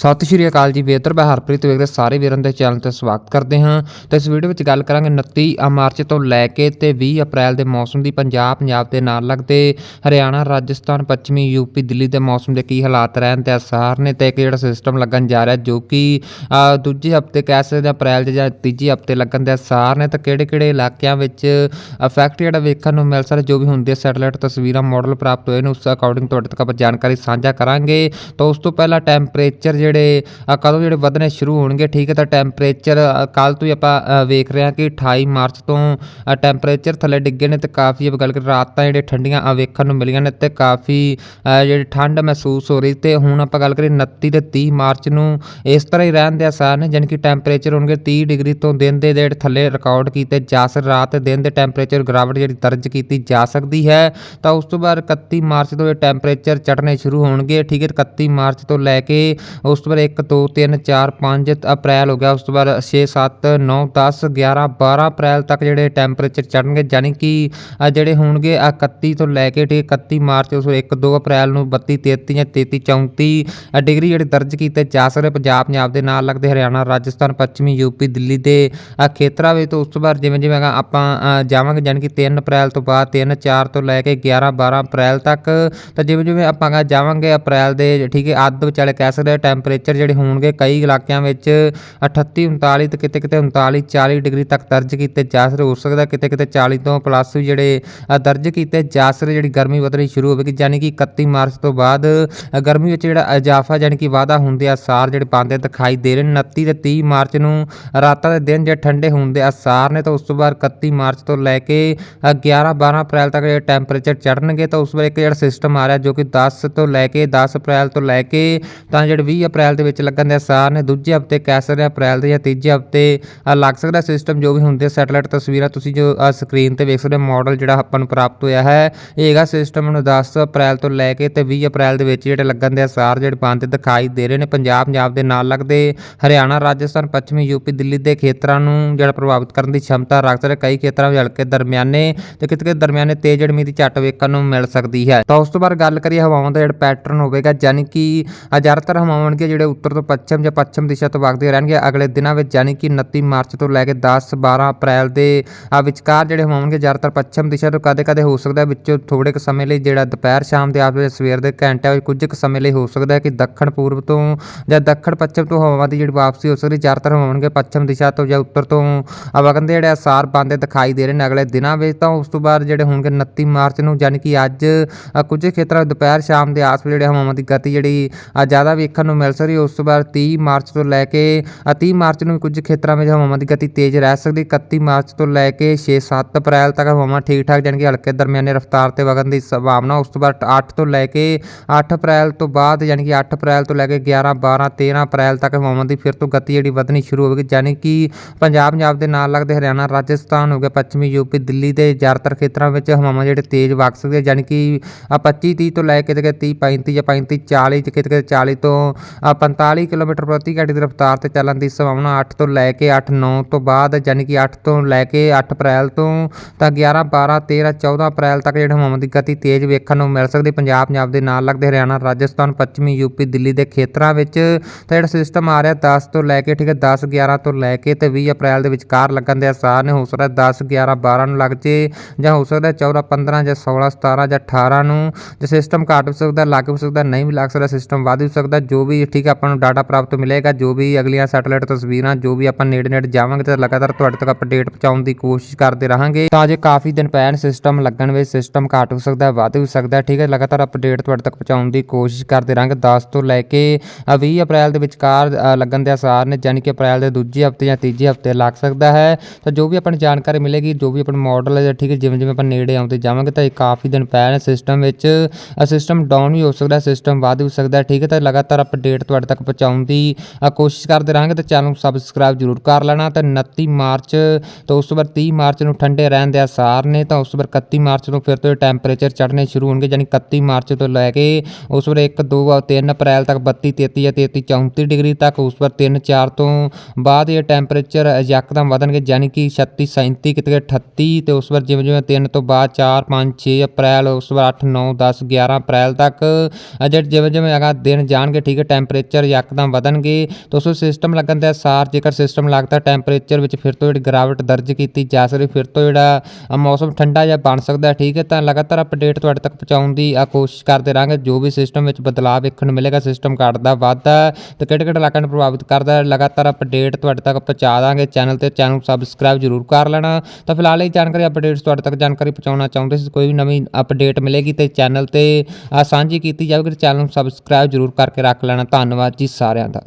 ਸਤਿ ਸ਼੍ਰੀ ਅਕਾਲ ਜੀ ਵੇਦਰ ਮੈਂ ਹਰਪ੍ਰੀਤ ਵੇਖਦੇ ਸਾਰੇ ਵੀਰਾਂ ਦੇ ਚੈਨਲ ਤੇ ਸਵਾਗਤ ਕਰਦੇ ਹਾਂ। ਤੇ ਇਸ ਵੀਡੀਓ ਵਿੱਚ ਗੱਲ ਕਰਾਂਗੇ 29 ਮਾਰਚ ਤੋਂ ਲੈ ਕੇ ਤੇ 20 ਅਪ੍ਰੈਲ ਦੇ ਮੌਸਮ ਦੀ ਪੰਜਾਬ ਪੰਜਾਬ ਦੇ ਨਾਲ ਲੱਗਦੇ ਹਰਿਆਣਾ, ਰਾਜਸਥਾਨ, ਪੱਛਮੀ ਯੂਪੀ ਦਿੱਲੀ ਦੇ ਮੌਸਮ ਦੇ ਕੀ ਹਾਲਾਤ ਰਹਿਣ ਤੇ ਅਸਾਰ ਨੇ ਤੇ ਇੱਕ ਜਿਹੜਾ ਸਿਸਟਮ ਲੱਗਣ ਜਾ ਰਿਹਾ ਜੋ ਕਿ ਦੂਜੇ ਹਫ਼ਤੇ ਕਹਿ ਸਕਦੇ ਹਾਂ ਅਪ੍ਰੈਲ ਦੇ ਜਾਂ ਤੀਜੇ ਹਫ਼ਤੇ ਲੱਗਣ ਦੇ ਅਸਾਰ ਨੇ। ਤਾਂ ਕਿਹੜੇ ਕਿਹੜੇ ਇਲਾਕਿਆਂ ਵਿੱਚ ਇਫੈਕਟ ਜਿਹੜਾ ਵੇਖਣ ਨੂੰ ਮਿਲ ਸਕਦਾ ਜੋ ਵੀ ਹੁੰਦੇ ਸੈਟੇਲਾਈਟ ਤਸਵੀਰਾਂ ਮਾਡਲ ਪ੍ਰਾਪਤ ਹੋਏ ਨੇ, ਉਸ ਅਕੋਰਡਿੰਗ ਤੁਹਾਡੇ ਤੱਕ ਆਪਾਂ ਜਾਣਕਾਰੀ ਸਾਂਝਾ ਕਰਾਂਗੇ। ਤਾਂ ਉਸ ਤੋਂ ਪਹਿਲਾਂ ਟੈਂਪਰੇਚਰ ਜਿਹੜੇ ਕਦੋਂ ਜਿਹੜੇ ਵਧਣੇ ਸ਼ੁਰੂ ਹੋਣਗੇ, ਠੀਕ ਹੈ, ਤਾਂ ਟੈਂਪਰੇਚਰ ਕੱਲ ਤੋਂ ਹੀ ਆਪਾਂ ਵੇਖ ਰਹੇ ਹਾਂ ਕਿ 28 ਮਾਰਚ ਤੋਂ ਟੈਂਪਰੇਚਰ ਥੱਲੇ ਡਿੱਗੇ ਨੇ ਤੇ ਕਾਫੀ ਆਪਾਂ ਗੱਲ ਕਰ ਰਾਤਾਂ ਜਿਹੜੇ ਠੰਡੀਆਂ ਵੇਖਣ ਨੂੰ ਮਿਲੀਆਂ ਨੇ ਤੇ ਕਾਫੀ ਜਿਹੜੀ ਠੰਡ ਮਹਿਸੂਸ ਹੋ ਰਹੀ ਤੇ ਹੁਣ ਆਪਾਂ ਗੱਲ ਕਰੀਏ 29 ਤੇ 30 ਮਾਰਚ ਨੂੰ ਇਸ ਤਰ੍ਹਾਂ ਹੀ ਰਹਿਣ ਦੇ ਆਸਾਰ ਨੇ, ਜਾਣੀ ਕਿ ਟੈਂਪਰੇਚਰ ਹੋਣਗੇ 30 ਡਿਗਰੀ ਤੋਂ ਦਿਨ ਦੇ ਜਿਹੜੇ ਥੱਲੇ ਰਿਕਾਰਡ ਕੀਤੇ ਜਾ ਸਕ, ਰਾਤ ਦਿਨ ਦੇ ਟੈਂਪਰੇਚਰ ਗਿਰਾਵਟ ਜਿਹੜੀ ਦਰਜ ਕੀਤੀ ਜਾ ਸਕਦੀ ਹੈ, ਤਾਂ ਉਸ ਤੋਂ ਬਾਅਦ 31 ਮਾਰਚ ਤੋਂ ਇਹ ਟੈਂਪਰੇਚਰ ਚੜਨੇ ਸ਼ੁਰੂ ਹੋਣਗੇ, ਠੀਕ ਹੈ 31 ਮਾਰਚ ਤੋਂ ਲੈ ਕੇ ਉਸ ਉਸ ਤੋਂ ਬਾਅਦ 1 2 3 4 5 ਅਪ੍ਰੈਲ ਹੋ ਗਿਆ। ਉਸ ਤੋਂ ਬਾਅਦ 6 7 9 10 11 12 ਅਪ੍ਰੈਲ ਤੱਕ ਜਿਹੜੇ ਟੈਂਪਰੇਚਰ ਚੜਨਗੇ ਜਾਨੀ ਕਿ ਜਿਹੜੇ ਹੋਣਗੇ ਆਹ 31 ਤੋਂ ਲੈ ਕੇ ਠੀਕ 31 ਮਾਰਚ ਉਸ 1 2 ਅਪ੍ਰੈਲ ਨੂੰ 32 33 ਜਾਂ 33 34 ਡਿਗਰੀ ਜਿਹੜੇ ਦਰਜ ਕੀਤੇ ਜਾ ਸਕਦੇ ਪੰਜਾਬ ਪੰਜਾਬ ਦੇ ਨਾਲ ਲੱਗਦੇ ਹਰਿਆਣਾ, ਰਾਜਸਥਾਨ, ਪੱਛਮੀ ਯੂਪੀ ਦਿੱਲੀ ਦੇ ਖੇਤਰਾਂ ਵਿੱਚ। ਉਸ ਤੋਂ ਬਾਅਦ ਜਿਵੇਂ ਜਿਵੇਂ ਆਪਾਂ ਜਾਵਾਂਗੇ ਜਾਨੀ ਕਿ 3 ਅਪ੍ਰੈਲ ਤੋਂ ਬਾਅਦ 3 4 ਤੋਂ ਲੈ ਕੇ 11 12 ਅਪ੍ਰੈਲ ਤੱਕ। ਤਾਂ ਜਿਵੇਂ ਜਿਵੇਂ ਆਪਾਂ ਜਾਵਾਂਗੇ ਅਪ੍ਰੈਲ ਦੇ, ਠੀਕ ਹੈ, ਅੱਧ ਵਿਚਾਲੇ ਕਹਿ ਸਕਦੇ ਟੈਂਪ ਟੈਂਪਰੇਚਰ ਜਿਹੜੇ ਹੋਣਗੇ ਕਈ ਇਲਾਕਿਆਂ ਵਿੱਚ 38 39 ਤੇ ਕਿਤੇ ਕਿਤੇ 39 40 ਡਿਗਰੀ ਤੱਕ ਦਰਜ ਕੀਤੇ ਜਾ ਸਕਦੇ ਹੋ ਸਕਦਾ ਕਿਤੇ ਕਿਤੇ 40 ਤੋਂ ਪਲੱਸ ਵੀ ਜਿਹੜੇ ਦਰਜ ਕੀਤੇ ਜਾ ਸਕਦੇ ਜਿਹੜੀ ਗਰਮੀ ਵਧਣੀ ਸ਼ੁਰੂ ਹੋਵੇਗੀ ਯਾਨੀ ਕਿ 31 ਮਾਰਚ ਤੋਂ ਬਾਅਦ ਗਰਮੀ ਵਿੱਚ ਜਿਹੜਾ ਇਜ਼ਾਫਾ ਯਾਨੀ ਕਿ ਵਾਧਾ ਹੁੰਦੇ ਆਸਾਰ ਜਿਹੜੇ ਪਾਉਂਦੇ ਦਿਖਾਈ ਦੇ ਰਹੇ ਨੇ 29 ਤੇ 30 ਮਾਰਚ ਨੂੰ ਰਾਤਾਂ ਦੇ ਦਿਨ ਜਿਹੜੇ ਠੰਡੇ ਹੋਣ ਦੇ ਆਸਾਰ ਨੇ ਤਾਂ ਉਸ ਤੋਂ ਬਾਅਦ 31 ਮਾਰਚ ਤੋਂ ਲੈ ਕੇ ਅ, 11 12 ਅਪ੍ਰੈਲ ਤੱਕ ਜਿਹੜੇ ਟੈਂਪਰੇਚਰ ਚੜਨਗੇ ਤਾਂ ਉਸ ਵੇਲੇ ਇੱਕ ਜਿਹੜਾ ਸਿਸਟਮ ਆ ਰਿਹਾ ਜੋ ਕਿ 10 ਤੋਂ ਲੈ ਕੇ 10 ਅਪ੍ਰੈਲ ਤੋਂ ਲੈ ਕੇ ਤਾਂ ਜਿਹੜੇ 20 ਅਪ੍ਰੈਲ ਦੇ ਵਿੱਚ ਲੱਗਣ ਦੇ ਆਸਾਰ ਨੇ। ਦੂਜੇ ਹਫ਼ਤੇ ਕਹਿ ਸਕਦੇ ਅਪ੍ਰੈਲ ਦੇ ਜਾਂ ਤੀਜੇ ਹਫ਼ਤੇ ਲੱਗ ਸਕਦਾ ਸਿਸਟਮ ਜੋ ਵੀ ਹੁੰਦੇ ਸੈਟੇਲਾਈਟ ਤਸਵੀਰਾਂ ਤੁਸੀਂ ਜੋ ਸਕਰੀਨ ਤੇ ਵੇਖ ਸਕਦੇ ਮਾਡਲ ਜਿਹੜਾ ਆਪਾਂ ਨੂੰ ਪ੍ਰਾਪਤ ਹੋਇਆ ਹੈ। ਇਹ ਹੈਗਾ ਸਿਸਟਮ ਨੂੰ 10 ਅਪ੍ਰੈਲ ਤੋਂ ਲੈ ਕੇ ਤੇ 20 ਅਪ੍ਰੈਲ ਦੇ ਵਿੱਚ ਜਿਹੜੇ ਲੱਗਣ ਦੇ ਆਸਾਰ ਜਿਹੜੇ ਬੰਦ ਦਿਖਾਈ ਦੇ ਰਹੇ ਨੇ। ਪੰਜਾਬ ਪੰਜਾਬ ਦੇ ਨਾਲ ਲੱਗਦੇ ਹਰਿਆਣਾ, ਰਾਜਸਥਾਨ, ਪੱਛਮੀ ਯੂਪੀ ਦਿੱਲੀ ਦੇ ਖੇਤਰਾਂ ਨੂੰ ਜਿਹੜਾ ਪ੍ਰਭਾਵਿਤ ਕਰਨ ਦੀ ਸ਼ਮਤਾ ਰੱਖਦਾ ਹੈ ਕਈ ਖੇਤਰਾਂ ਵਿੱਚ ਹਲਕੇ ਦਰਮਿਆਨੇ ਤੇ ਕਿਤੇ ਕਿਤੇ ਦਰਮਿਆਨੇ ਤੇਜ਼ ਜੜਮੀ ਦੀ ਝਟ ਵੇਖਣ ਨੂੰ ਮਿਲ ਸਕਦੀ ਹੈ। ਤਾਂ ਉਸ ਤੋਂ ਬਾਅਦ ਗੱਲ ਕਰੀਏ ਹਵਾਵਾਂ ਦਾ ਜਿਹੜਾ ਪੈਟਰਨ ਹੋਵੇਗਾ ਯਾਨੀ ਕਿ ਜ਼ਿਆਦਾਤਰ ਹਵਾਵਾਂ ਹੋਣਗੀਆਂ ਜਿਹੜੇ ਉੱਤਰ ਤੋਂ ਪੱਛਮ ਜਾਂ ਪੱਛਮ ਦਿਸ਼ਾ ਤੋਂ ਵਗਦੇ ਰਹਿਣਗੇ, ਅਗਲੇ ਦਿਨਾਂ ਵਿੱਚ ਯਾਨੀ ਕਿ 29 ਮਾਰਚ ਤੋਂ ਲੈ ਕੇ 10 12 ਅਪ੍ਰੈਲ ਦੇ ਵਿਚਕਾਰ ਜਿਹੜੇ ਹੋਣਗੇ, ਜ਼ਿਆਦਾਤਰ ਪੱਛਮ ਦਿਸ਼ਾ ਤੋਂ ਕਦੇ ਕਦੇ ਹੋ ਸਕਦਾ ਵਿੱਚੋਂ ਥੋੜੇ ਕੁ ਸਮੇਂ ਲਈ ਜਿਹੜਾ ਦੁਪਹਿਰ ਸ਼ਾਮ ਦੇ ਆਸ ਵਿੱਚ ਸਵੇਰ ਦੇ ਘੰਟਿਆਂ ਵਿੱਚ ਕੁਝ ਕੁ ਸਮੇਂ ਲਈ ਹੋ ਸਕਦਾ ਹੈ ਕਿ ਦੱਖਣ ਪੂਰਬ ਤੋਂ ਜਾਂ ਦੱਖਣ ਪੱਛਮ ਤੋਂ ਹਵਾਵਾਂ ਦੀ ਜਿਹੜੀ ਵਾਪਸੀ ਹੋ ਸਕਦੀ, ਜ਼ਿਆਦਾਤਰ ਹੋਣਗੇ ਪੱਛਮ ਦਿਸ਼ਾ ਤੋਂ ਜਾਂ ਉੱਤਰ ਤੋਂ ਵਗਣ ਦੇ ਜਿਹੜੇ ਆਸਾਰ ਬੰਦੇ ਦਿਖਾਈ ਦੇ ਰਹੇ ਨੇ ਅਗਲੇ ਦਿਨਾਂ ਵਿੱਚ। ਤਾਂ ਉਸ ਤੋਂ ਬਾਅਦ ਜਿਹੜੇ ਹੋਣਗੇ 29 ਮਾਰਚ ਨੂੰ ਯਾਨੀ ਕਿ ਅੱਜ ਕੁਝ ਖੇਤਰਾਂ ਵਿੱਚ ਦੁਪਹਿਰ ਸ਼ਾਮ ਦੇ ਆਸ ਵਿੱਚ ਜਿਹੜੇ ਹਵਾਵਾਂ ਦੀ ਗਤੀ ਜਿਹੜੀ ਜ਼ਿਆਦਾ ਵੇਖਣ ਨੂੰ ਮਿਲ ਸਕਦੀ ਉਸ ਤੋਂ ਬਾਅਦ 30 ਮਾਰਚ ਤੋਂ ਲੈ ਕੇ ਅ, 30 ਮਾਰਚ ਨੂੰ ਵੀ ਕੁਝ ਖੇਤਰਾਂ ਵਿੱਚ ਹਵਾਵਾਂ ਦੀ ਗਤੀ ਤੇਜ਼ ਰਹਿ ਸਕਦੀ 31 ਮਾਰਚ ਤੋਂ ਲੈ ਕੇ 6-7 ਅਪ੍ਰੈਲ ਤੱਕ ਹਵਾਵਾਂ ਠੀਕ ਠਾਕ ਜਾਣੀ ਕਿ ਹਲਕੇ ਦਰਮਿਆਨੇ ਰਫ਼ਤਾਰ ਤੇ ਵਗਣ ਦੀ ਸੰਭਾਵਨਾ ਉਸ ਤੋਂ ਬਾਅਦ 8 ਤੋਂ ਲੈ ਕੇ 8 ਅਪ੍ਰੈਲ ਤੋਂ ਬਾਅਦ ਯਾਨੀ ਕਿ 8 ਅਪ੍ਰੈਲ ਤੋਂ ਲੈ ਕੇ 11 12 13 ਅਪ੍ਰੈਲ ਤੱਕ ਹਵਾਵਾਂ ਦੀ ਫਿਰ ਤੋਂ ਗਤੀ ਜਿਹੜੀ ਵਧਣੀ ਸ਼ੁਰੂ ਹੋਵੇਗੀ ਯਾਨੀ ਕਿ ਪੰਜਾਬ ਪੰਜਾਬ ਦੇ ਨਾਲ ਲੱਗਦੇ ਹਰਿਆਣਾ ਰਾਜਸਥਾਨ ਹੋ ਗਿਆ ਪੱਛਮੀ ਯੂਪੀ ਦਿੱਲੀ ਦੇ ਜ਼ਿਆਦਾਤਰ ਖੇਤਰਾਂ ਵਿੱਚ ਹਵਾਵਾਂ ਜਿਹੜੇ ਤੇਜ਼ ਵਗ ਸਕਦੇ ਯਾਨੀ ਕਿ ਆ 25 30 ਤੋਂ ਲੈ ਕੇ ਕਿਤੇ 30 35 ਜਾਂ 35 40 ਕਿਤੇ ਕਿਤੇ 40 ਤੋਂ 45 ਕਿਲੋਮੀਟਰ ਪ੍ਰਤੀ ਘੰਟੇ ਦੀ ਰਫ਼ਤਾਰ ਤੇ ਚੱਲਣ ਦੀ ਸੰਭਾਵਨਾ 8 ਤੋਂ ਲੈ ਕੇ 8 9 ਤੋਂ ਬਾਅਦ ਯਾਨੀ ਕਿ 8 ਤੋਂ ਲੈ ਕੇ 8 ਅਪ੍ਰੈਲ ਤੋਂ ਤਾਂ 11 12 13 14 ਅਪ੍ਰੈਲ ਤੱਕ ਜਿਹੜੇ ਹਵਾਵਾਂ ਦੀ ਗਤੀ ਤੇਜ਼ ਵੇਖਣ ਨੂੰ ਮਿਲ ਸਕਦੀ। ਪੰਜਾਬ ਪੰਜਾਬ ਦੇ ਨਾਲ ਲੱਗਦੇ ਹਰਿਆਣਾ, ਰਾਜਸਥਾਨ, ਪੱਛਮੀ ਯੂਪੀ ਦਿੱਲੀ ਦੇ ਖੇਤਰਾਂ ਵਿੱਚ ਤਾਂ ਜਿਹੜਾ ਸਿਸਟਮ ਆ ਰਿਹਾ 10 ਤੋਂ ਲੈ ਕੇ, ਠੀਕ ਹੈ 10 11 ਤੋਂ ਲੈ ਕੇ ਤੇ 20 ਅਪ੍ਰੈਲ ਦੇ ਵਿਚਕਾਰ ਲੱਗਣ ਦੇ ਆਸਾਰ ਨੇ। ਹੋ ਸਕਦਾ 10 11 12 ਨੂੰ ਲੱਗ ਜੇ ਜਾਂ ਹੋ ਸਕਦਾ 14 15 ਜਾਂ 16 17 ਜਾਂ 18 ਨੂੰ। ਜੇ ਸਿਸਟਮ ਘੱਟ ਹੋ ਸਕਦਾ, ਲੱਗ ਹੋ ਸਕਦਾ, ਨਹੀਂ ਵੀ ਲੱਗ ਸਕਦਾ ਸਿਸਟਮ ਵੱਧ ਹੋ ਸਕਦਾ, ਜੋ ਵੀ ਠੀਕ ਹੈ ਆਪਾਂ ਨੂੰ ਡਾਟਾ ਪ੍ਰਾਪਤ ਮਿਲੇਗਾ। ਜੋ ਵੀ ਅਗਲੀਆਂ ਸੈਟਲਾਈਟ ਤਸਵੀਰਾਂ ਜੋ ਵੀ ਆਪਾਂ ਨੇੜੇ ਨੇੜੇ ਜਾਵਾਂਗੇ ਤਾਂ ਲਗਾਤਾਰ ਤੁਹਾਡੇ ਤੱਕ ਅਪਡੇਟ ਪਹੁੰਚਾਉਣ ਦੀ ਕੋਸ਼ਿਸ਼ ਕਰਦੇ ਰਹਾਂਗੇ। ਤਾਂ ਜੇ ਕਾਫੀ ਦਿਨ ਪੈਣ ਸਿਸਟਮ ਲੱਗਣ ਵਿੱਚ ਸਿਸਟਮ ਘੱਟ ਹੋ ਸਕਦਾ ਵੱਧ ਹੋ ਸਕਦਾ ਠੀਕ ਹੈ ਲਗਾਤਾਰ ਅਪਡੇਟ ਤੁਹਾਡੇ ਤੱਕ ਪਹੁੰਚਾਉਣ ਦੀ ਕੋਸ਼ਿਸ਼ ਕਰਦੇ ਰਹਾਂਗੇ। 10 ਤੋਂ ਲੈ ਕੇ ਅ, 20 ਅਪ੍ਰੈਲ ਦੇ ਵਿਚਕਾਰ ਅ, ਲੱਗਣ ਦੇ ਆਸਾਰ ਨੇ ਯਾਨੀ ਕਿ ਅਪ੍ਰੈਲ ਦੇ ਦੂਜੇ ਹਫ਼ਤੇ ਜਾਂ ਤੀਜੇ ਹਫ਼ਤੇ ਲੱਗ ਸਕਦਾ ਹੈ। ਤਾਂ ਜੋ ਵੀ ਆਪਾਂ ਨੂੰ ਜਾਣਕਾਰੀ ਮਿਲੇਗੀ ਜੋ ਵੀ ਆਪਣਾ ਮਾਡਲ ਹੈ ਠੀਕ ਹੈ ਜਿਵੇਂ ਜਿਵੇਂ ਆਪਾਂ ਨੇੜੇ ਆਉਂਦੇ ਜਾਵਾਂਗੇ ਤਾਂ ਇਹ ਕਾਫੀ ਦਿਨ ਪੈਣ ਸਿਸਟਮ ਵਿੱਚ ਸਿਸਟਮ ਡਾਊਨ ਵੀ ਹੋ ਸਕਦਾ ਸਿਸਟਮ ਵੱਧ ਹੋ ਸਕਦਾ ਠੀਕ ਹੈ ਤਾਂ ਲਗਾਤਾਰ ਅਪਡੇਟ ਤੁਹਾਡੇ ਤੱਕ ਪਹੁੰਚਾਉਣ ਦੀ ਕੋਸ਼ਿਸ਼ ਕਰਦੇ ਰਹਾਂਗੇ ਤਾਂ ਚੈਨਲ ਨੂੰ ਸਬਸਕ੍ਰਾਈਬ ਜ਼ਰੂਰ ਕਰ ਲੈਣਾ ਤੇ 29 ਮਾਰਚ, ਤੋਂ ਉਸ ਤੋਂ ਬਾਅਦ 30 ਮਾਰਚ ਨੂੰ ਠੰਡੇ ਰਹਿਣ ਦੇ ਅਸਾਰ ਨੇ, ਤਾਂ ਉਸ ਤੋਂ ਬਾਅਦ 31 ਮਾਰਚ ਨੂੰ ਫਿਰ ਤੋਂ ਟੈਂਪਰੇਚਰ ਚੜ੍ਹਨੇ ਸ਼ੁਰੂ ਹੋਣਗੇ, ਯਾਨੀ 31 ਮਾਰਚ ਤੋਂ ਲੈ ਕੇ ਉਸ ਵੇਲੇ 1 2 3 ਅਪ੍ਰੈਲ ਤੱਕ 32 33 ਜਾਂ 33 34 ਡਿਗਰੀ ਤੱਕ, ਉਸ ਪਰ 3 4 ਤੋਂ ਬਾਅਦ ਇਹ ਟੈਂਪਰੇਚਰ ਯਕਦਮ ਵਧਣਗੇ, ਯਾਨੀ ਕਿ 36 37 ਕਿਤੇ 38 ਤੇ ਉਸ ਵਾਰ ਜਿਵੇਂ ਜਿਵੇਂ 3 ਤੋਂ ਬਾਅਦ 4 5 6 ਅਪ੍ਰੈਲ, ਉਸ ਤੋਂ ਬਾਅਦ 8 9 10 11 ਅਪ੍ਰੈਲ ਤੱਕ ਜਿਹੜੇ ਜਿਵੇਂ ਜਿਵੇਂ ਅਗਾ ਦਿਨ ਜਾਣਗੇ, ਠੀਕ ਹੈ ਟੈਂਪਰੇਚਰ ਟੈਂਪਰੇਚਰ ਯਕਦਮ ਵਧਣਗੇ। ਦੋਸਤੋ ਸਿਸਟਮ ਲੱਗਣ ਦੇ ਅਨੁਸਾਰ ਜੇਕਰ ਸਿਸਟਮ ਲੱਗਦਾ ਟੈਂਪਰੇਚਰ ਵਿੱਚ ਫਿਰ ਤੋਂ ਜਿਹੜੀ ਗਿਰਾਵਟ ਦਰਜ ਕੀਤੀ ਜਾ ਸਕਦੀ, ਫਿਰ ਤੋਂ ਜਿਹੜਾ ਮੌਸਮ ਠੰਡਾ ਜਾਂ ਬਣ ਸਕਦਾ ਠੀਕ ਹੈ, ਤਾਂ ਲਗਾਤਾਰ ਅਪਡੇਟ ਤੁਹਾਡੇ ਤੱਕ ਪਹੁੰਚਾਉਣ ਦੀ ਆ ਕੋਸ਼ਿਸ਼ ਕਰਦੇ ਰਹਾਂਗੇ। ਜੋ ਵੀ ਸਿਸਟਮ ਵਿੱਚ ਬਦਲਾਅ ਵੇਖਣ ਨੂੰ ਮਿਲੇਗਾ ਸਿਸਟਮ ਘਟਦਾ ਵੱਧਦਾ ਤੇ ਕਿਹੜੇ ਕਿਹੜੇ ਇਲਾਕਿਆਂ ਨੂੰ ਪ੍ਰਭਾਵਿਤ ਕਰਦਾ ਲਗਾਤਾਰ ਅਪਡੇਟ ਤੁਹਾਡੇ ਤੱਕ ਪਹੁੰਚਾ ਦਾਂਗੇ। ਚੈਨਲ ਤੇ ਚੈਨਲ ਸਬਸਕ੍ਰਾਈਬ ਜ਼ਰੂਰ ਕਰ ਲੈਣਾ। ਤਾਂ ਫਿਲਹਾਲ ਇਹ ਜਾਣਕਾਰੀ ਅਪਡੇਟਸ ਤੁਹਾਡੇ ਤੱਕ ਜਾਣਕਾਰੀ ਪਹੁੰਚਾਉਣਾ ਚਾਹੁੰਦੇ ਸੀ। ਕੋਈ ਵੀ ਨਵੀਂ ਅਪਡੇਟ ਮਿਲੇਗੀ ਤੇ ਚੈਨਲ ਤੇ ਸਾਂਝੀ ਕੀਤੀ ਜਾਵੇਗੀ ਤੇ ਚੈਨਲ ਨੂੰ ਸਬਸਕ੍ਰਾਈਬ ਜ਼ਰੂਰ ਕਰਕੇ ਰੱਖ ਲੈਣਾ। ਧੰਨਵਾਦ ਜੀ ਸਾਰਿਆਂ ਦਾ।